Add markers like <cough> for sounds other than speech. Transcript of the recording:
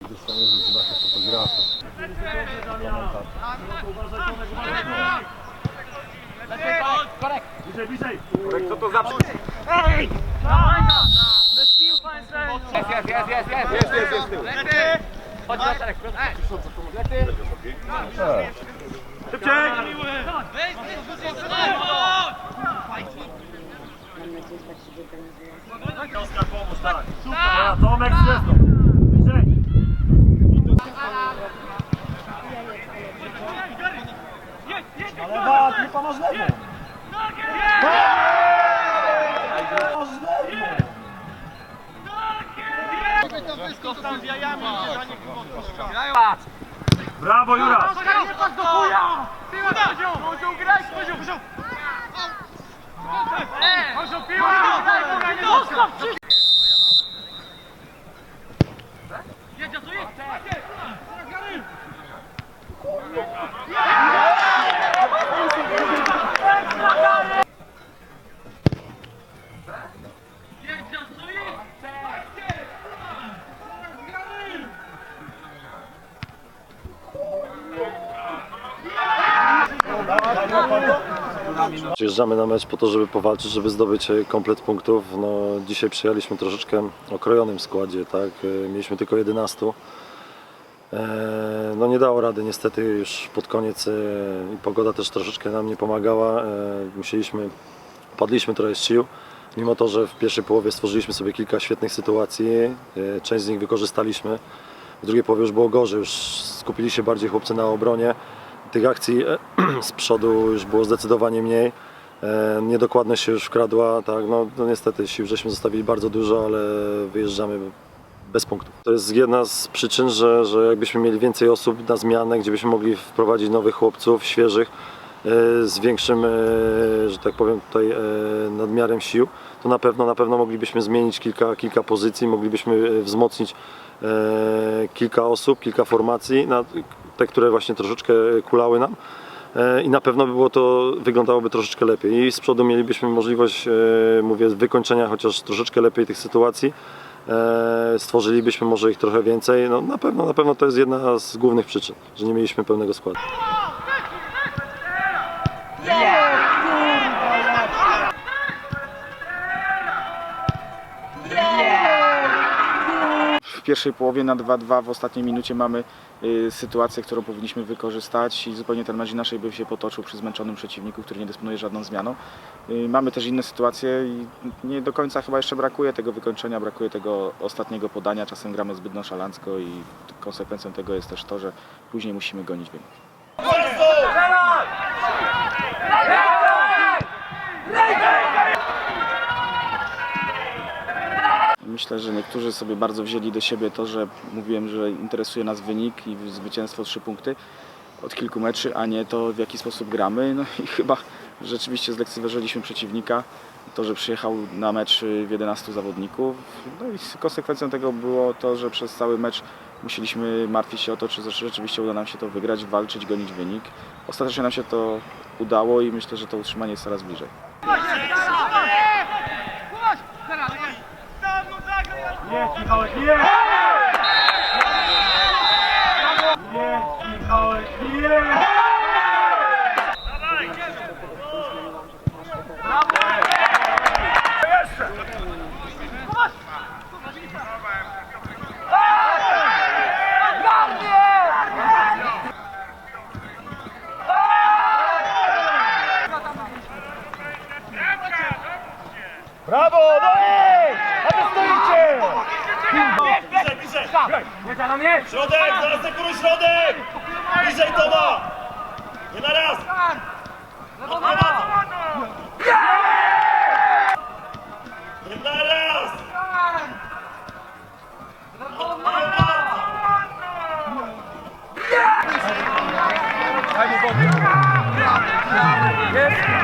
Dostanie rzeczy na fotografy. Co to za... Jest, jest, jest, jest, jest. Jest, jest, jest tył. Chodź na szereg. Szybciej! Tomek z desną. Ale wad, nie pomoż lewą. Pomoż lewą. Brawo Jura! Przyjeżdżamy na mecz po to, żeby powalczyć, żeby zdobyć e, komplet punktów. No, dzisiaj przyjechaliśmy troszeczkę okrojonym składzie, tak? E, Mieliśmy tylko 11. E, No nie dało rady niestety już pod koniec i pogoda też troszeczkę nam nie pomagała. Musieliśmy, padliśmy trochę z sił. Mimo to, że w pierwszej połowie stworzyliśmy sobie kilka świetnych sytuacji, część z nich wykorzystaliśmy. W drugiej połowie już było gorzej, już skupili się bardziej chłopcy na obronie. Tych akcji e, <clears throat> z przodu już było zdecydowanie mniej. E, Niedokładność się już wkradła, tak, no, no niestety sił żeśmy zostawili bardzo dużo, ale wyjeżdżamy bez punktów. To jest jedna z przyczyn, że, że jakbyśmy mieli więcej osób na zmianę, gdzie byśmy mogli wprowadzić nowych chłopców, świeżych, e, z większym, że tak powiem tutaj nadmiarem sił, to na pewno, na pewno moglibyśmy zmienić kilka, kilka pozycji, moglibyśmy wzmocnić kilka osób, kilka formacji, te, które właśnie troszeczkę kulały nam. E, I na pewno by było to, wyglądałoby troszeczkę lepiej. I z przodu mielibyśmy możliwość, e, mówię, wykończenia chociaż troszeczkę lepiej tych sytuacji. E, Stworzylibyśmy może ich trochę więcej. No, na pewno, na pewno to jest jedna z głównych przyczyn, że nie mieliśmy pełnego składu. W pierwszej połowie na 2-2 w ostatniej minucie mamy y, sytuację, którą powinniśmy wykorzystać i zupełnie ten mecz by się potoczył przy zmęczonym przeciwniku, który nie dysponuje żadną zmianą. Y, mamy też inne sytuacje i nie do końca chyba jeszcze brakuje tego wykończenia, brakuje tego ostatniego podania. Czasem gramy zbyt nonszalancko i konsekwencją tego jest też to, że później musimy gonić wynik. Myślę, że niektórzy sobie bardzo wzięli do siebie to, że mówiłem, że interesuje nas wynik i zwycięstwo trzy punkty od kilku meczy, a nie to w jaki sposób gramy. No i <laughs> chyba rzeczywiście zlekceważyliśmy przeciwnika. To, że przyjechał na mecz w 11 zawodników. No i konsekwencją tego było to, że przez cały mecz musieliśmy martwić się o to, czy rzeczywiście uda nam się to wygrać, walczyć, gonić wynik. Ostatecznie nam się to udało i myślę, że to utrzymanie jest coraz bliżej. Yeah! Bliżej! Środek, zaraz zekuruj środek! Bliżej Toma! Nie na raz! Od prawa! Nie na raz! Od prawa! Jest!